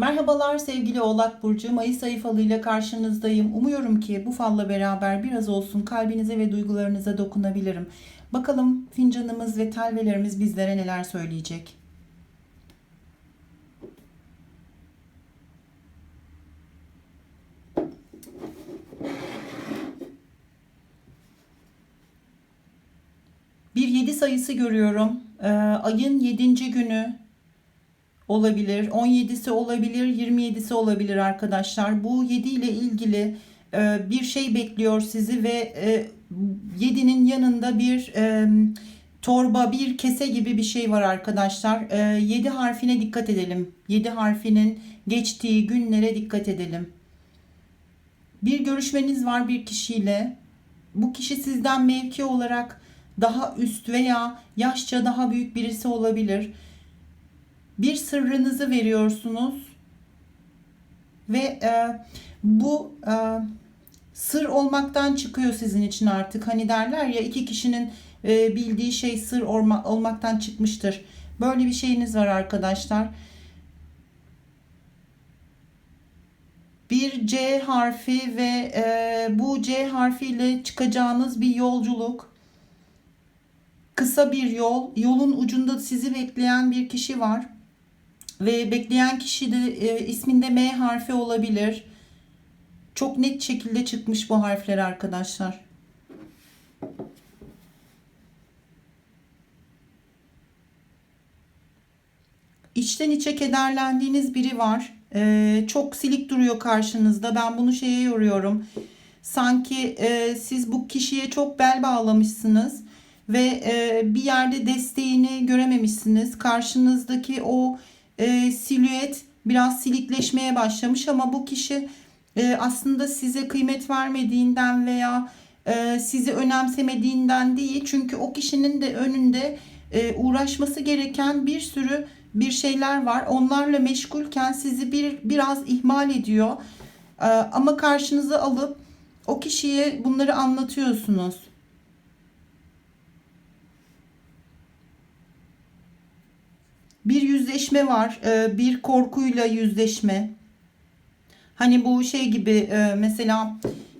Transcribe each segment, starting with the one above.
Merhabalar sevgili Oğlak Burcu. Mayıs ayı falıyla karşınızdayım. Umuyorum ki bu falla beraber biraz olsun kalbinize ve duygularınıza dokunabilirim. Bakalım fincanımız ve telvelerimiz bizlere neler söyleyecek. Bir 7 sayısı görüyorum. Ee, ayın 7. günü olabilir. 17'si olabilir, 27'si olabilir arkadaşlar. Bu 7 ile ilgili e, bir şey bekliyor sizi ve e, 7'nin yanında bir e, torba, bir kese gibi bir şey var arkadaşlar. E, 7 harfine dikkat edelim. 7 harfinin geçtiği günlere dikkat edelim. Bir görüşmeniz var bir kişiyle. Bu kişi sizden mevki olarak daha üst veya yaşça daha büyük birisi olabilir bir sırrınızı veriyorsunuz ve e, bu e, sır olmaktan çıkıyor sizin için artık. Hani derler ya iki kişinin e, bildiği şey sır olma, olmaktan çıkmıştır. Böyle bir şeyiniz var arkadaşlar. Bir C harfi ve e, bu C harfiyle çıkacağınız bir yolculuk. Kısa bir yol. Yolun ucunda sizi bekleyen bir kişi var. Ve bekleyen kişi de e, isminde M harfi olabilir. Çok net şekilde çıkmış bu harfler arkadaşlar. İçten içe kederlendiğiniz biri var. Ee, çok silik duruyor karşınızda. Ben bunu şeye yoruyorum. Sanki e, siz bu kişiye çok bel bağlamışsınız ve e, bir yerde desteğini görememişsiniz. Karşınızdaki o e, silüet biraz silikleşmeye başlamış ama bu kişi e, aslında size kıymet vermediğinden veya e, sizi önemsemediğinden değil. Çünkü o kişinin de önünde e, uğraşması gereken bir sürü bir şeyler var. Onlarla meşgulken sizi bir biraz ihmal ediyor. E, ama karşınıza alıp o kişiye bunları anlatıyorsunuz. Bir yüzleşme var. e, Bir korkuyla yüzleşme. Hani bu şey gibi e, mesela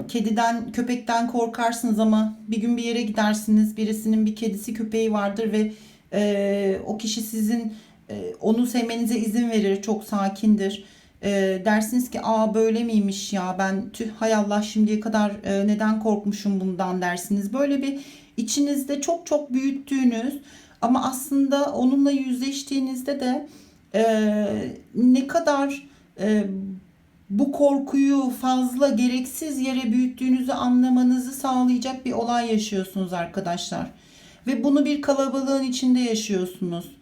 kediden köpekten korkarsınız ama bir gün bir yere gidersiniz. Birisinin bir kedisi köpeği vardır ve e, o kişi sizin onu sevmenize izin verir. Çok sakindir. dersiniz ki aa böyle miymiş ya ben tüh hay Allah şimdiye kadar neden korkmuşum bundan dersiniz. Böyle bir içinizde çok çok büyüttüğünüz ama aslında onunla yüzleştiğinizde de e, ne kadar e, bu korkuyu fazla gereksiz yere büyüttüğünüzü anlamanızı sağlayacak bir olay yaşıyorsunuz arkadaşlar. Ve bunu bir kalabalığın içinde yaşıyorsunuz.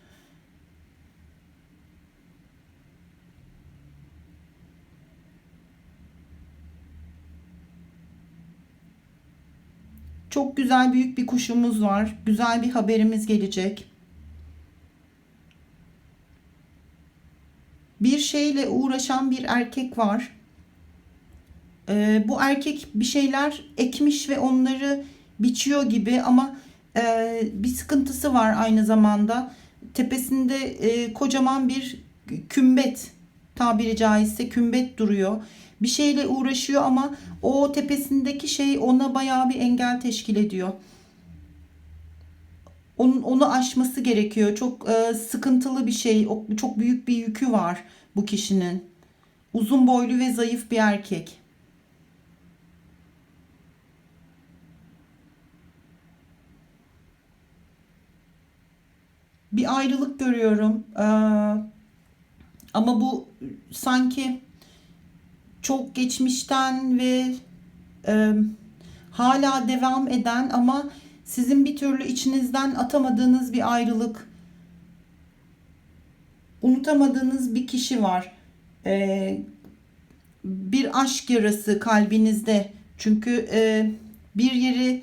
Çok güzel büyük bir kuşumuz var. Güzel bir haberimiz gelecek. Bir şeyle uğraşan bir erkek var. Ee, bu erkek bir şeyler ekmiş ve onları biçiyor gibi ama e, bir sıkıntısı var aynı zamanda. Tepesinde e, kocaman bir kümbet tabiri caizse kümbet duruyor bir şeyle uğraşıyor ama o tepesindeki şey ona bayağı bir engel teşkil ediyor. Onun, onu aşması gerekiyor. Çok e, sıkıntılı bir şey. Çok büyük bir yükü var bu kişinin. Uzun boylu ve zayıf bir erkek. Bir ayrılık görüyorum. Ee, ama bu sanki çok geçmişten ve e, hala devam eden ama sizin bir türlü içinizden atamadığınız bir ayrılık, unutamadığınız bir kişi var. E, bir aşk yarası kalbinizde. Çünkü e, bir yeri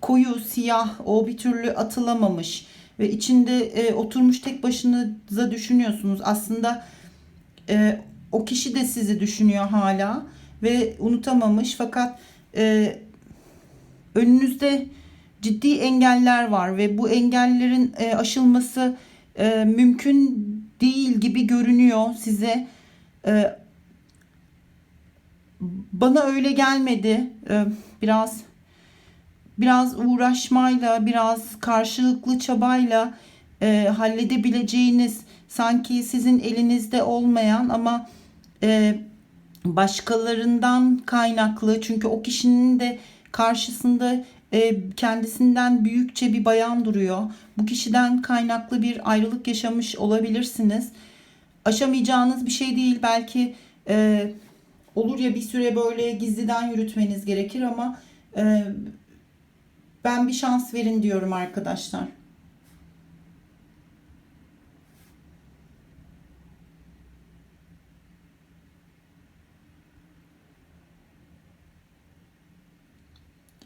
koyu, siyah, o bir türlü atılamamış ve içinde e, oturmuş tek başınıza düşünüyorsunuz. Aslında e, o kişi de sizi düşünüyor hala ve unutamamış fakat e, önünüzde ciddi engeller var ve bu engellerin e, aşılması e, mümkün değil gibi görünüyor size. E, bana öyle gelmedi. E, biraz biraz uğraşmayla, biraz karşılıklı çabayla e, halledebileceğiniz sanki sizin elinizde olmayan ama e, başkalarından kaynaklı çünkü o kişinin de karşısında e, kendisinden büyükçe bir bayan duruyor. Bu kişiden kaynaklı bir ayrılık yaşamış olabilirsiniz. Aşamayacağınız bir şey değil. Belki e, olur ya bir süre böyle gizliden yürütmeniz gerekir ama e, ben bir şans verin diyorum arkadaşlar.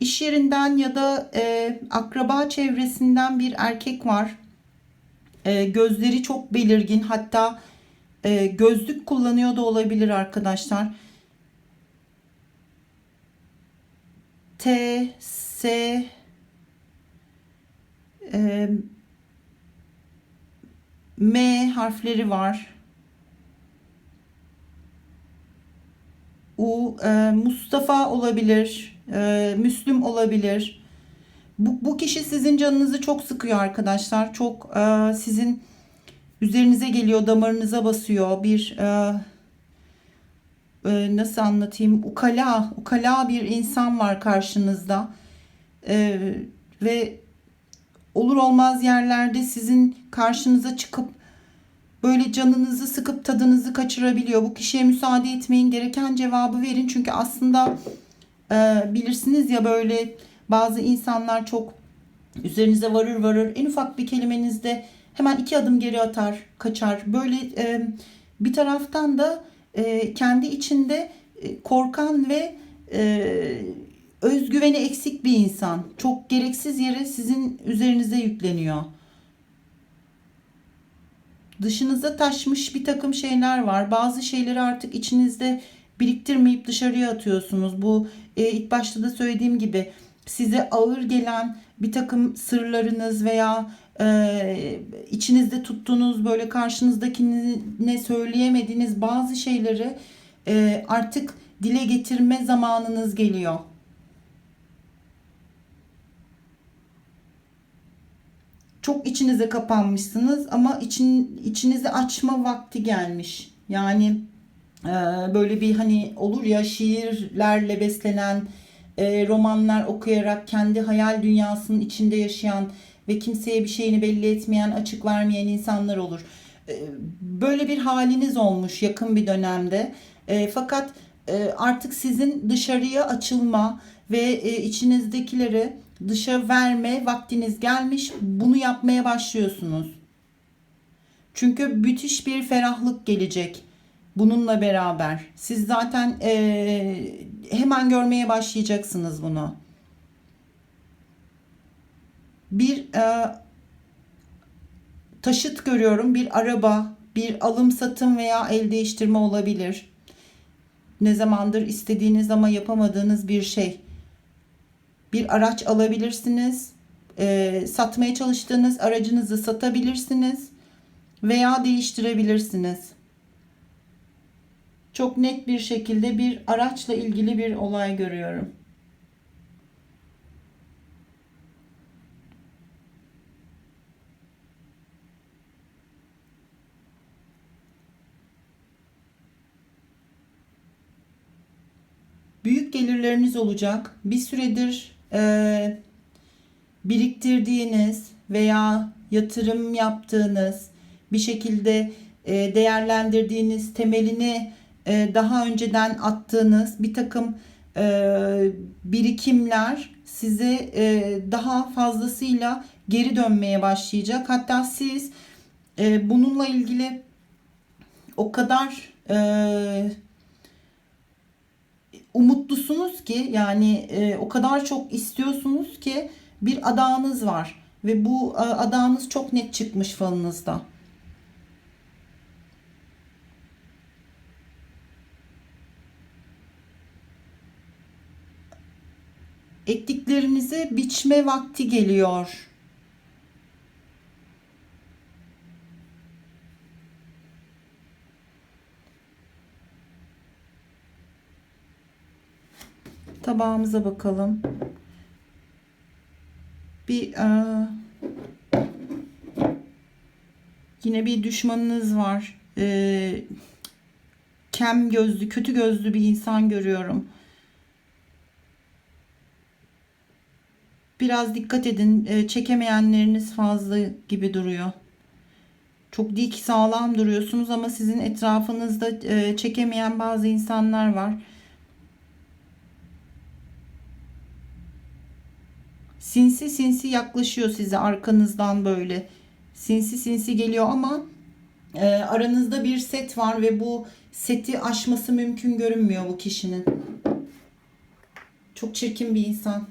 İş yerinden ya da e, akraba çevresinden bir erkek var. E, gözleri çok belirgin. Hatta e, gözlük kullanıyor da olabilir arkadaşlar. T, S, e, M harfleri var. U, e, Mustafa olabilir e, Müslüm olabilir. Bu, bu kişi sizin canınızı çok sıkıyor arkadaşlar. Çok e, sizin üzerinize geliyor, damarınıza basıyor. Bir e, e, nasıl anlatayım? Ukala, ukala bir insan var karşınızda. E, ve olur olmaz yerlerde sizin karşınıza çıkıp böyle canınızı sıkıp tadınızı kaçırabiliyor. Bu kişiye müsaade etmeyin. Gereken cevabı verin. Çünkü aslında e, bilirsiniz ya böyle bazı insanlar çok üzerinize varır varır en ufak bir kelimenizde hemen iki adım geri atar kaçar. Böyle e, bir taraftan da e, kendi içinde e, korkan ve özgüveni eksik bir insan. Çok gereksiz yere sizin üzerinize yükleniyor. Dışınıza taşmış bir takım şeyler var. Bazı şeyleri artık içinizde biriktirmeyip dışarıya atıyorsunuz. Bu e, ilk başta da söylediğim gibi size ağır gelen bir takım sırlarınız veya e, içinizde tuttuğunuz böyle karşınızdakine söyleyemediğiniz bazı şeyleri e, artık dile getirme zamanınız geliyor. Çok içinize kapanmışsınız ama için içinizi açma vakti gelmiş. Yani böyle bir hani olur ya şiirlerle beslenen e, romanlar okuyarak kendi hayal dünyasının içinde yaşayan ve kimseye bir şeyini belli etmeyen, açık vermeyen insanlar olur. Ee, böyle bir haliniz olmuş yakın bir dönemde. Ee, fakat e, artık sizin dışarıya açılma ve e, içinizdekileri dışa verme vaktiniz gelmiş. Bunu yapmaya başlıyorsunuz. Çünkü müthiş bir ferahlık gelecek bununla beraber. Siz zaten e, hemen görmeye başlayacaksınız bunu. Bir e, taşıt görüyorum, bir araba, bir alım satım veya el değiştirme olabilir. Ne zamandır istediğiniz ama yapamadığınız bir şey. Bir araç alabilirsiniz. E, satmaya çalıştığınız aracınızı satabilirsiniz veya değiştirebilirsiniz çok net bir şekilde bir araçla ilgili bir olay görüyorum. Büyük gelirleriniz olacak. Bir süredir e, biriktirdiğiniz veya yatırım yaptığınız bir şekilde e, değerlendirdiğiniz temelini e, daha önceden attığınız bir takım e, birikimler size e, daha fazlasıyla geri dönmeye başlayacak. Hatta siz bununla ilgili o kadar umutlusunuz ki yani o kadar çok istiyorsunuz ki bir adağınız var ve bu adağınız çok net çıkmış falınızda. kendinize biçme vakti geliyor. Tabağımıza bakalım. Bir aa, yine bir düşmanınız var. Ee, kem gözlü, kötü gözlü bir insan görüyorum Biraz dikkat edin. E, çekemeyenleriniz fazla gibi duruyor. Çok dik sağlam duruyorsunuz ama sizin etrafınızda e, çekemeyen bazı insanlar var. Sinsi sinsi yaklaşıyor size arkanızdan böyle. Sinsi sinsi geliyor ama e, aranızda bir set var ve bu seti aşması mümkün görünmüyor bu kişinin. Çok çirkin bir insan.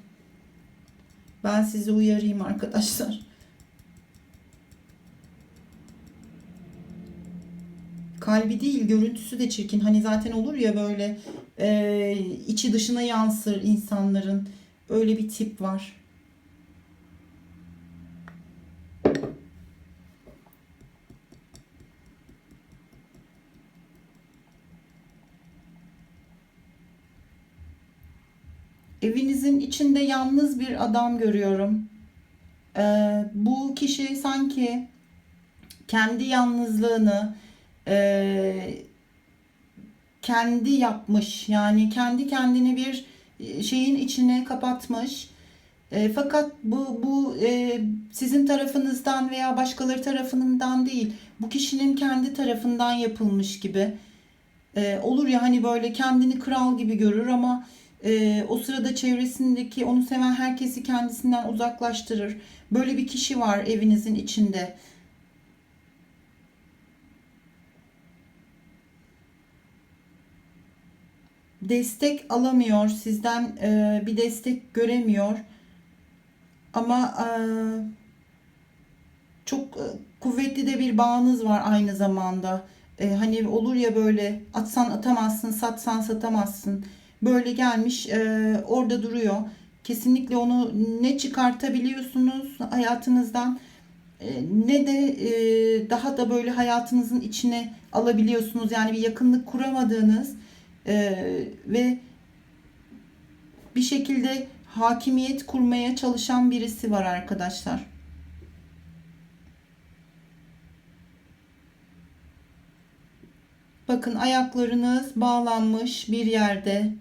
Ben sizi uyarayım arkadaşlar. Kalbi değil görüntüsü de çirkin. Hani zaten olur ya böyle e, içi dışına yansır insanların. Öyle bir tip var. Evinizin içinde yalnız bir adam görüyorum. Ee, bu kişi sanki kendi yalnızlığını e, kendi yapmış. Yani kendi kendini bir e, şeyin içine kapatmış. E, fakat bu bu e, sizin tarafınızdan veya başkaları tarafından değil. Bu kişinin kendi tarafından yapılmış gibi. E, olur ya hani böyle kendini kral gibi görür ama e, o sırada çevresindeki onu seven herkesi kendisinden uzaklaştırır. Böyle bir kişi var evinizin içinde. Destek alamıyor, sizden e, bir destek göremiyor. Ama e, çok e, kuvvetli de bir bağınız var aynı zamanda. E, hani olur ya böyle atsan atamazsın, satsan satamazsın böyle gelmiş e, orada duruyor. Kesinlikle onu ne çıkartabiliyorsunuz hayatınızdan e, ne de e, daha da böyle hayatınızın içine alabiliyorsunuz. Yani bir yakınlık kuramadığınız e, ve bir şekilde hakimiyet kurmaya çalışan birisi var arkadaşlar. Bakın ayaklarınız bağlanmış bir yerde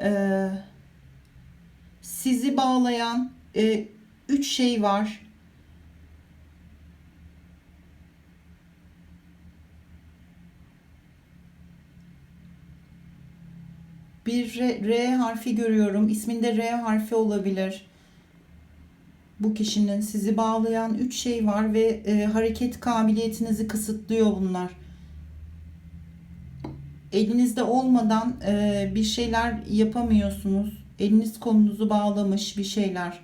e, sizi bağlayan e, üç şey var. Bir R, R harfi görüyorum. İsminde R harfi olabilir. Bu kişinin sizi bağlayan üç şey var ve e, hareket kabiliyetinizi kısıtlıyor bunlar elinizde olmadan e, bir şeyler yapamıyorsunuz. Eliniz kolunuzu bağlamış bir şeyler.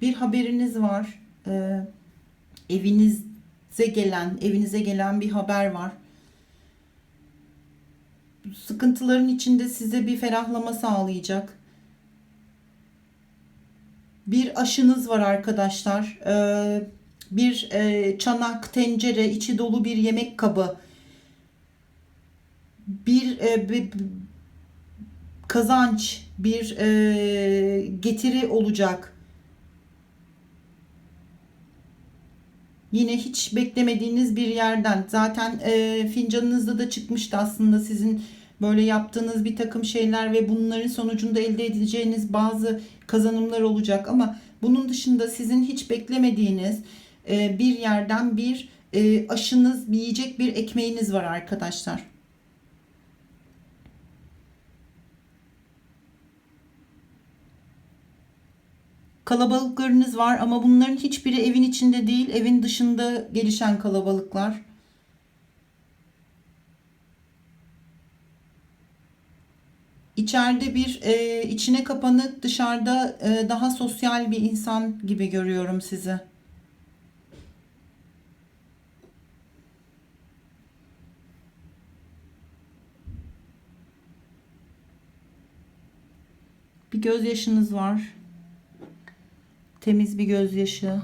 Bir haberiniz var. E, evinize gelen, evinize gelen bir haber var. Sıkıntıların içinde size bir ferahlama sağlayacak bir aşınız var arkadaşlar. Ee, bir e, çanak, tencere, içi dolu bir yemek kabı. Bir, e, bir kazanç, bir e, getiri olacak. Yine hiç beklemediğiniz bir yerden. Zaten e, fincanınızda da çıkmıştı aslında sizin böyle yaptığınız bir takım şeyler ve bunların sonucunda elde edeceğiniz bazı kazanımlar olacak ama bunun dışında sizin hiç beklemediğiniz e, bir yerden bir e, aşınız, bir yiyecek bir ekmeğiniz var arkadaşlar. Kalabalıklarınız var ama bunların hiçbiri evin içinde değil, evin dışında gelişen kalabalıklar. İçeride bir e, içine kapanık, dışarıda e, daha sosyal bir insan gibi görüyorum sizi. Bir gözyaşınız var. Temiz bir gözyaşı.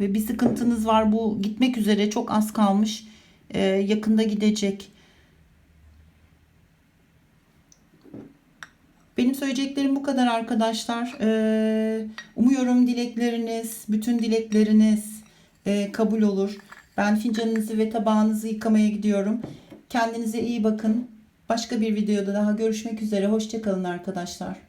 ve bir sıkıntınız var. Bu gitmek üzere çok az kalmış. Ee, yakında gidecek. Benim söyleyeceklerim bu kadar arkadaşlar. Ee, umuyorum dilekleriniz, bütün dilekleriniz e, kabul olur. Ben fincanınızı ve tabağınızı yıkamaya gidiyorum. Kendinize iyi bakın. Başka bir videoda daha görüşmek üzere. Hoşçakalın arkadaşlar.